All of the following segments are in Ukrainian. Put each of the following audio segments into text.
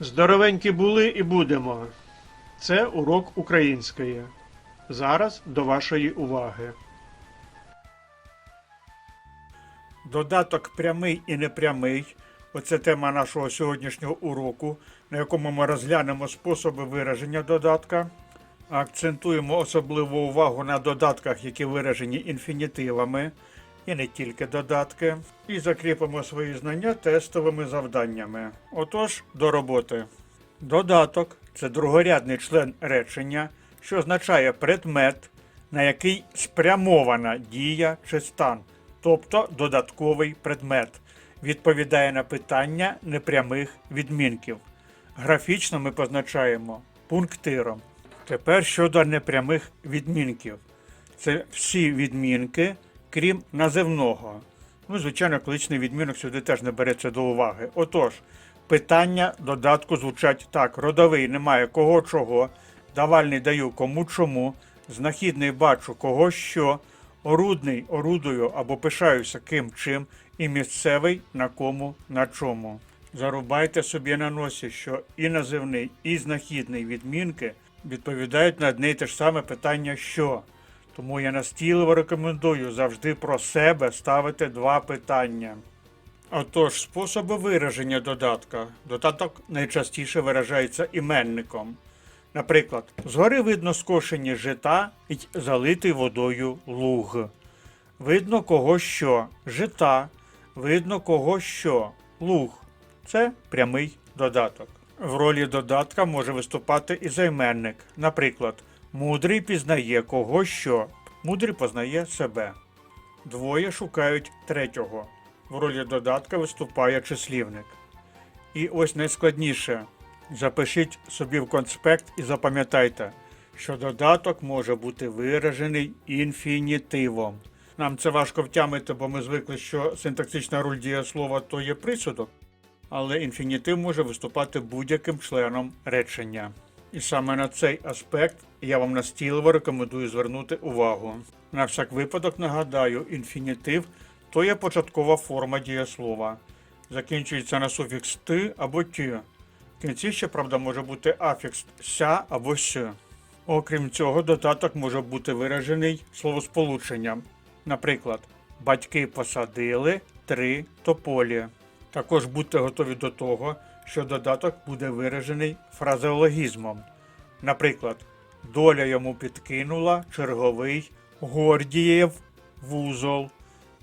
Здоровенькі були і будемо. Це урок української. Зараз до вашої уваги. Додаток прямий і непрямий. Оце тема нашого сьогоднішнього уроку, на якому ми розглянемо способи вираження додатка. Акцентуємо особливу увагу на додатках, які виражені інфінітивами, і не тільки додатки. І закріпимо свої знання тестовими завданнями. Отож, до роботи. Додаток це другорядний член речення, що означає предмет, на який спрямована дія чи стан, тобто додатковий предмет, відповідає на питання непрямих відмінків. Графічно ми позначаємо пунктиром. Тепер щодо непрямих відмінків. Це всі відмінки, крім називного. Ну, звичайно, кличний відмінок сюди теж не береться до уваги. Отож, питання додатку звучать так: родовий немає кого чого, давальний даю кому чому, знахідний бачу кого що, орудний орудую або пишаюся ким чим, і місцевий на кому на чому. Зарубайте собі на носі, що і називний, і знахідний відмінки відповідають на одне й те ж саме питання що. Тому я настійливо рекомендую завжди про себе ставити два питання. Отож, способи вираження додатка. Додаток найчастіше виражається іменником. Наприклад, згори видно скошені жита й залитий водою луг. Видно кого що жита, видно кого що луг. Це прямий додаток. В ролі додатка може виступати і займенник. Наприклад, мудрий пізнає кого що, мудрий познає себе. Двоє шукають третього. В ролі додатка виступає числівник. І ось найскладніше. Запишіть собі в конспект і запам'ятайте, що додаток може бути виражений інфінітивом. Нам це важко втямити, бо ми звикли, що синтаксична роль дієслова то є присудок, але інфінітив може виступати будь-яким членом речення. І саме на цей аспект я вам настійливо рекомендую звернути увагу. На всяк випадок нагадаю, інфінітив то є початкова форма дієслова. Закінчується на суфікс ти або ті. В кінці ще, правда, може бути афікс ся або с. Окрім цього, додаток може бути виражений словосполученням. Наприклад, батьки посадили три тополі. Також будьте готові до того, що додаток буде виражений фразеологізмом. Наприклад, доля йому підкинула черговий Гордієв вузол.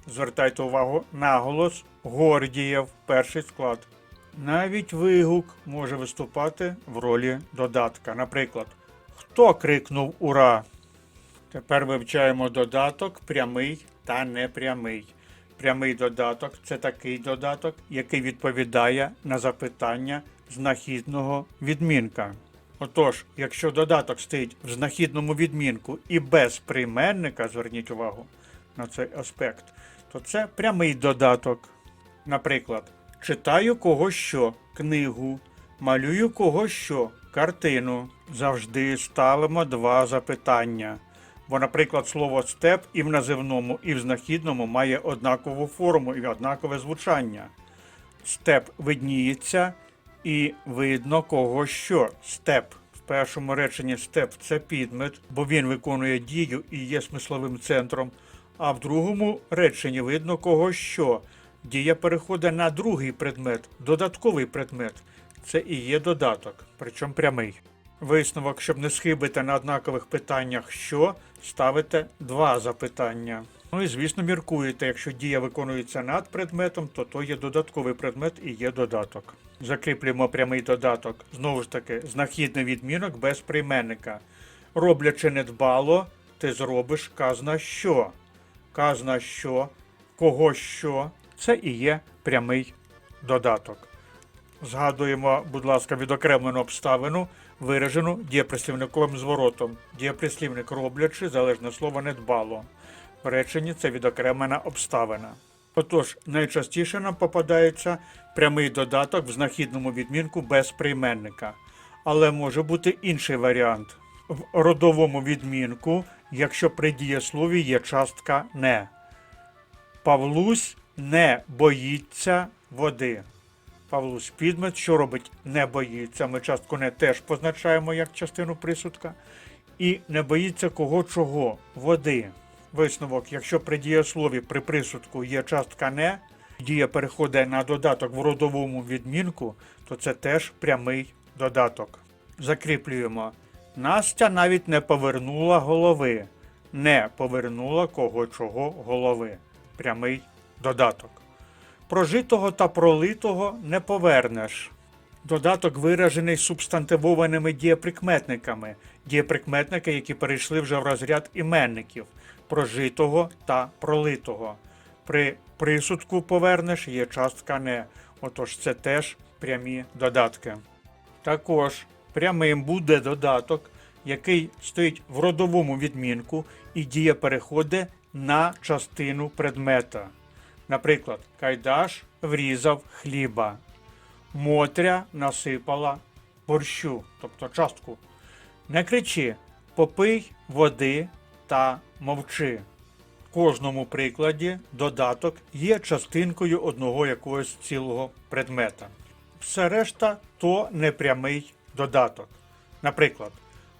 Звертайте увагу наголос Гордієв перший склад. Навіть вигук може виступати в ролі додатка. Наприклад, хто крикнув Ура? Тепер вивчаємо додаток прямий та непрямий. Прямий додаток це такий додаток, який відповідає на запитання знахідного відмінка. Отож, якщо додаток стоїть в знахідному відмінку і без прийменника, зверніть увагу на цей аспект, то це прямий додаток. Наприклад, читаю кого що книгу, малюю кого що картину. Завжди ставимо два запитання. Бо, наприклад, слово степ і в називному, і в знахідному має однакову форму і однакове звучання. Степ видніється і видно кого що. Степ. В першому реченні степ це підмет, бо він виконує дію і є смисловим центром. А в другому реченні видно кого що. Дія переходить на другий предмет, додатковий предмет. Це і є додаток, причому прямий. Висновок, щоб не схибити на однакових питаннях що, ставите два запитання. Ну і звісно, міркуєте, якщо дія виконується над предметом, то то є додатковий предмет і є додаток. Закріплюємо прямий додаток. Знову ж таки, знахідний відмінок без прийменника. Роблячи недбало, ти зробиш казна що. Казна що, кого що, це і є прямий додаток. Згадуємо, будь ласка, відокремлену обставину, виражену дієприслівниковим зворотом. Дієприслівник роблячи залежне слово недбало. В реченні це відокремлена обставина. Отож, найчастіше нам попадається прямий додаток в знахідному відмінку без прийменника. Але може бути інший варіант. В родовому відмінку, якщо при дієслові є частка не. Павлусь не боїться води. Павлус підмет, що робить не боїться. Ми частку не теж позначаємо як частину присудка. І не боїться кого чого води. Висновок, якщо при дієслові при присудку є частка не, дія переходить на додаток в родовому відмінку, то це теж прямий додаток. Закріплюємо. Настя навіть не повернула голови. Не повернула кого чого голови. Прямий додаток. Прожитого та пролитого не повернеш. Додаток виражений субстантивованими дієприкметниками. Дієприкметники, які перейшли вже в розряд іменників прожитого та пролитого. При присудку повернеш є частка не. Отож, це теж прямі додатки. Також прямим буде додаток, який стоїть в родовому відмінку і дія переходить на частину предмета. Наприклад, Кайдаш врізав хліба, Мотря насипала борщу, тобто частку. Не кричи, попий води та мовчи. В кожному прикладі додаток є частинкою одного якогось цілого предмета. Все решта то непрямий додаток. Наприклад,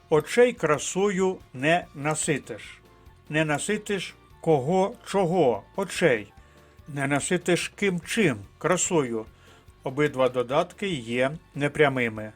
очей красою не наситиш. Не наситиш кого чого очей. Не наситиш ким чим красою. Обидва додатки є непрямими.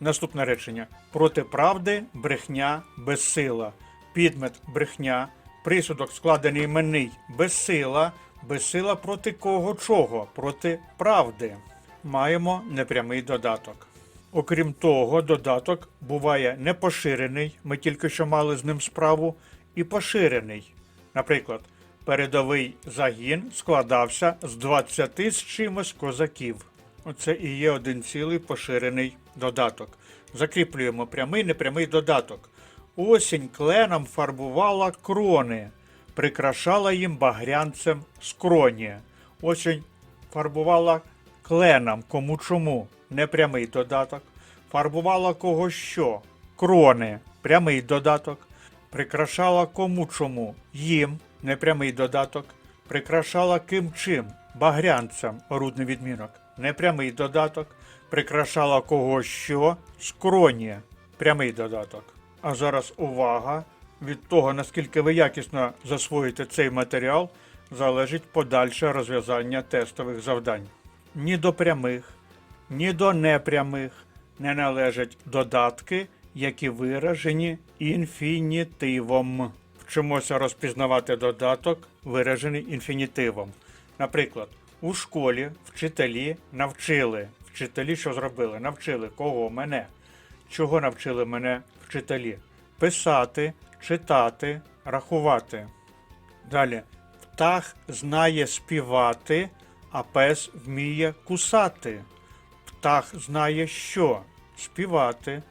Наступне речення. Проти правди брехня безсила. Підмет брехня. Присудок складений іменний безсила. Безсила проти кого чого? Проти правди. Маємо непрямий додаток. Окрім того, додаток буває непоширений, ми тільки що мали з ним справу, і поширений. Наприклад, передовий загін складався з 20 з чимось козаків. Оце і є один цілий поширений додаток. Закріплюємо прямий непрямий додаток. Осінь кленом фарбувала крони, прикрашала їм багрянцем скроні. Осінь фарбувала кленом, кому чому, непрямий додаток. Фарбувала кого що, крони, прямий додаток. Прикрашала кому чому, їм, непрямий додаток. Прикрашала ким чим, багрянцям, орудний відмінок, непрямий додаток. Прикрашала кого що, скроні, прямий додаток. А зараз увага! Від того, наскільки ви якісно засвоїте цей матеріал, залежить подальше розв'язання тестових завдань. Ні до прямих, ні до непрямих не належать додатки, які виражені інфінітивом. Вчимося розпізнавати додаток, виражений інфінітивом. Наприклад, у школі вчителі навчили. Вчителі що зробили? Навчили кого? Мене. Чого навчили мене вчителі? Писати, читати, рахувати. Далі. Птах знає співати, а пес вміє кусати. Птах знає що? Співати.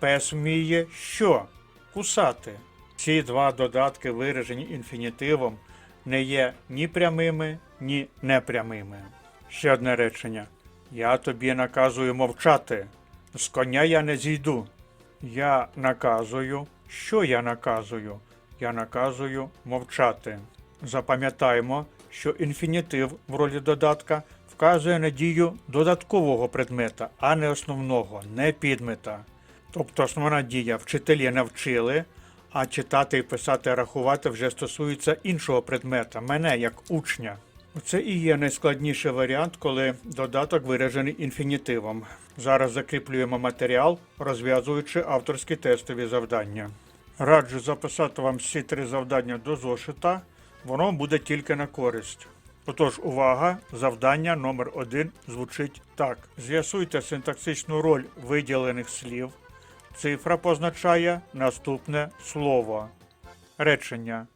Пес вміє що? Кусати. Ці два додатки, виражені інфінітивом, не є ні прямими, ні непрямими. Ще одне речення. Я тобі наказую мовчати. З коня я не зійду. Я наказую. Що я наказую? Я наказую мовчати. Запам'ятаймо, що інфінітив в ролі додатка вказує на дію додаткового предмета, а не основного, не підмета. Тобто основна дія вчителі навчили, а читати і писати рахувати вже стосується іншого предмета, мене як учня. Це і є найскладніший варіант, коли додаток виражений інфінітивом. Зараз закріплюємо матеріал, розв'язуючи авторські тестові завдання. Раджу записати вам всі три завдання до зошита, воно буде тільки на користь. Отож, увага! Завдання номер 1 звучить так: з'ясуйте синтаксичну роль виділених слів. Цифра позначає наступне слово. Речення.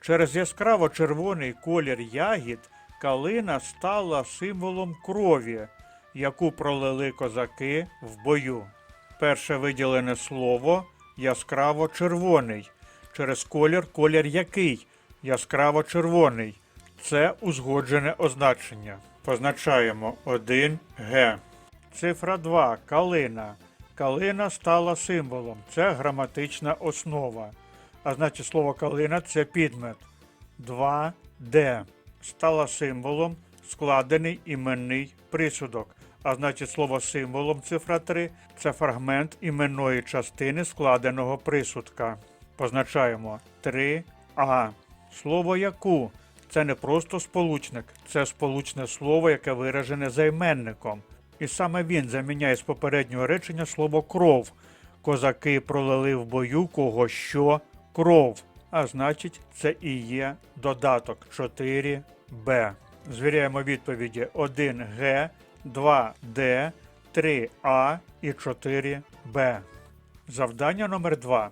Через яскраво червоний колір ягід калина стала символом крові, яку пролили козаки в бою. Перше виділене слово яскраво червоний. Через колір колір який? Яскраво червоний. Це узгоджене означення. Позначаємо 1 Г. Цифра 2. Калина. Калина стала символом. Це граматична основа. А значить слово калина це підмет. 2D. Стала символом. складений іменний присудок. А значить, слово символом цифра 3 це фрагмент іменної частини складеного присудка. Позначаємо 3а. Слово яку це не просто сполучник, це сполучне слово, яке виражене займенником. І саме він заміняє з попереднього речення слово кров. Козаки пролили в бою кого що кров. А значить, це і є додаток 4Б. Звіряємо відповіді 1Г, 2Д, 3А і 4Б. Завдання номер 2.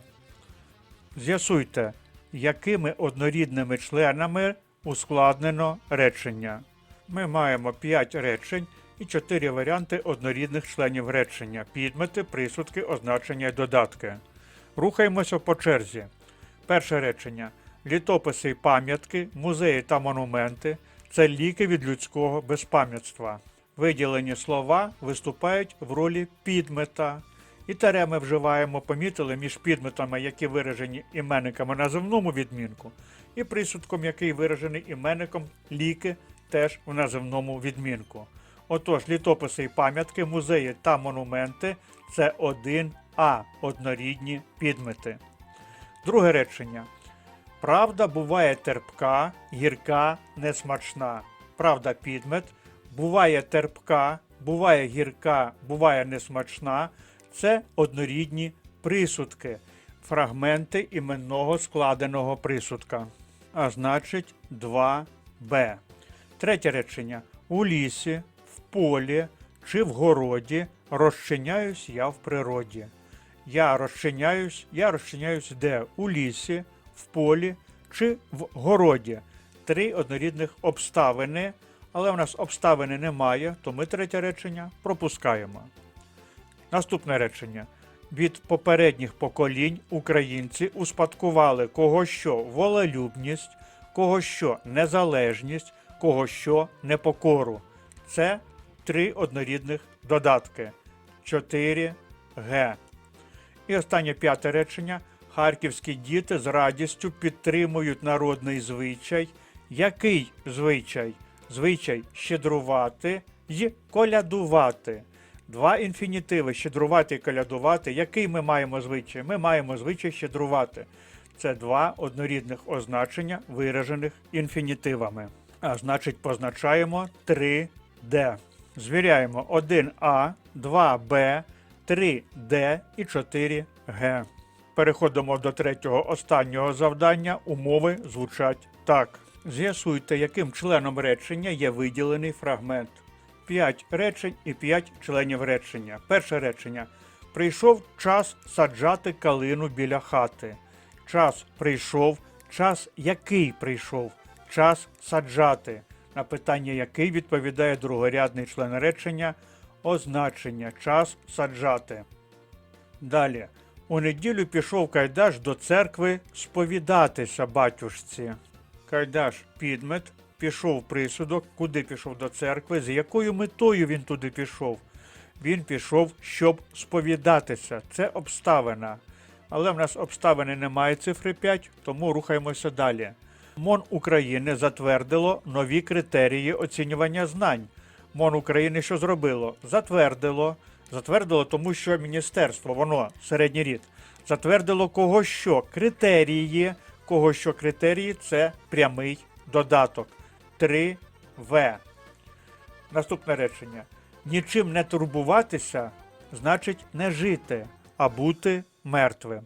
З'ясуйте, якими однорідними членами ускладнено речення. Ми маємо 5 речень і 4 варіанти однорідних членів речення: підмети, присудки, означення і додатки. Рухаємося по черзі. Перше речення: літописи й пам'ятки, музеї та монументи це ліки від людського безпам'ятства. Виділені слова виступають в ролі підмета. І таре ми вживаємо, помітили між підметами, які виражені іменниками на земному відмінку, і присудком, який виражений іменником ліки теж в наземному відмінку. Отож, літописи і пам'ятки, музеї та монументи це 1А однорідні підмети. Друге речення. Правда буває терпка, гірка, несмачна. Правда підмет. Буває терпка, буває гірка, буває несмачна. Це однорідні присудки, фрагменти іменного складеного присудка. А значить 2Б. Третє речення. У лісі, полі чи в городі розчиняюсь я в природі. Я розчиняюсь, я розчиняюсь де? У лісі, в полі чи в городі. Три однорідних обставини, але в нас обставини немає, то ми третє речення пропускаємо. Наступне речення. Від попередніх поколінь українці успадкували кого що волелюбність, кого що незалежність, кого що непокору. Це три однорідних додатки. 4Г. І останнє п'яте речення. Харківські діти з радістю підтримують народний звичай. Який звичай? Звичай щедрувати й колядувати. Два інфінітиви щедрувати і колядувати. Який ми маємо звичай? Ми маємо звичай щедрувати. Це два однорідних означення, виражених інфінітивами. А значить, позначаємо 3D. Звіряємо 1А, 2Б, 3D і 4G. Переходимо до третього останнього завдання. Умови звучать так. З'ясуйте, яким членом речення є виділений фрагмент. 5 речень і 5 членів речення. Перше речення. Прийшов час саджати калину біля хати. Час прийшов, час який прийшов, час саджати. На питання який відповідає другорядний член речення означення час саджати. Далі. У неділю пішов Кайдаш до церкви сповідатися батюшці. Кайдаш підмет, пішов присудок, куди пішов до церкви, з якою метою він туди пішов. Він пішов, щоб сповідатися. Це обставина. Але в нас обставини немає цифри 5, тому рухаємося далі. МОН України затвердило нові критерії оцінювання знань. МОН України що зробило? Затвердило. Затвердило, тому що міністерство, воно середній рід, затвердило кого що критерії, кого що критерії це прямий додаток 3В. Наступне речення. Нічим не турбуватися значить не жити, а бути мертвим.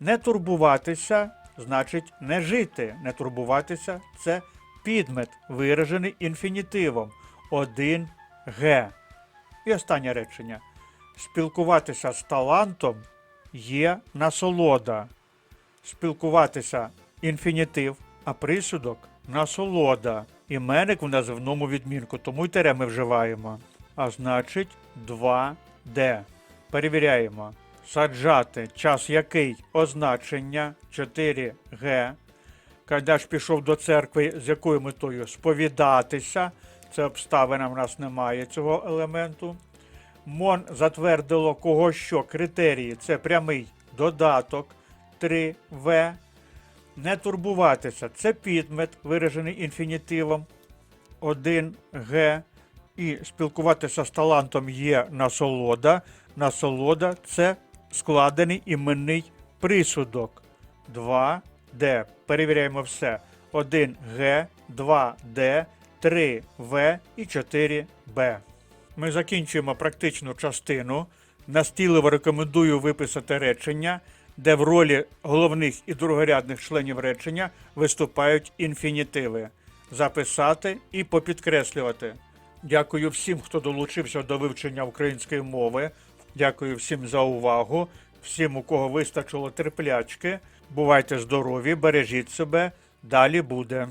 Не турбуватися значить не жити. Не турбуватися це підмет, виражений інфінітивом 1Г. І останнє речення. Спілкуватися з талантом є насолода. Спілкуватися інфінітив, а присудок насолода. Іменник в називному відмінку, тому й тере ми вживаємо. А значить 2D. Перевіряємо. Саджати час який означення 4Г. Кайдаш пішов до церкви з якою метою? Сповідатися. Це обставина в нас немає цього елементу. МОН затвердило кого що критерії це прямий додаток 3В. Не турбуватися це підмет, виражений інфінітивом один Г. І спілкуватися з талантом є насолода. Насолода це складений іменний присудок. 2D. Перевіряємо все. 1Г, 2D, 3В і 4Б. Ми закінчуємо практичну частину. Настійливо рекомендую виписати речення, де в ролі головних і другорядних членів речення виступають інфінітиви. Записати і попідкреслювати. Дякую всім, хто долучився до вивчення української мови. Дякую всім за увагу. Всім, у кого вистачило терплячки. Бувайте здорові, бережіть себе. Далі буде.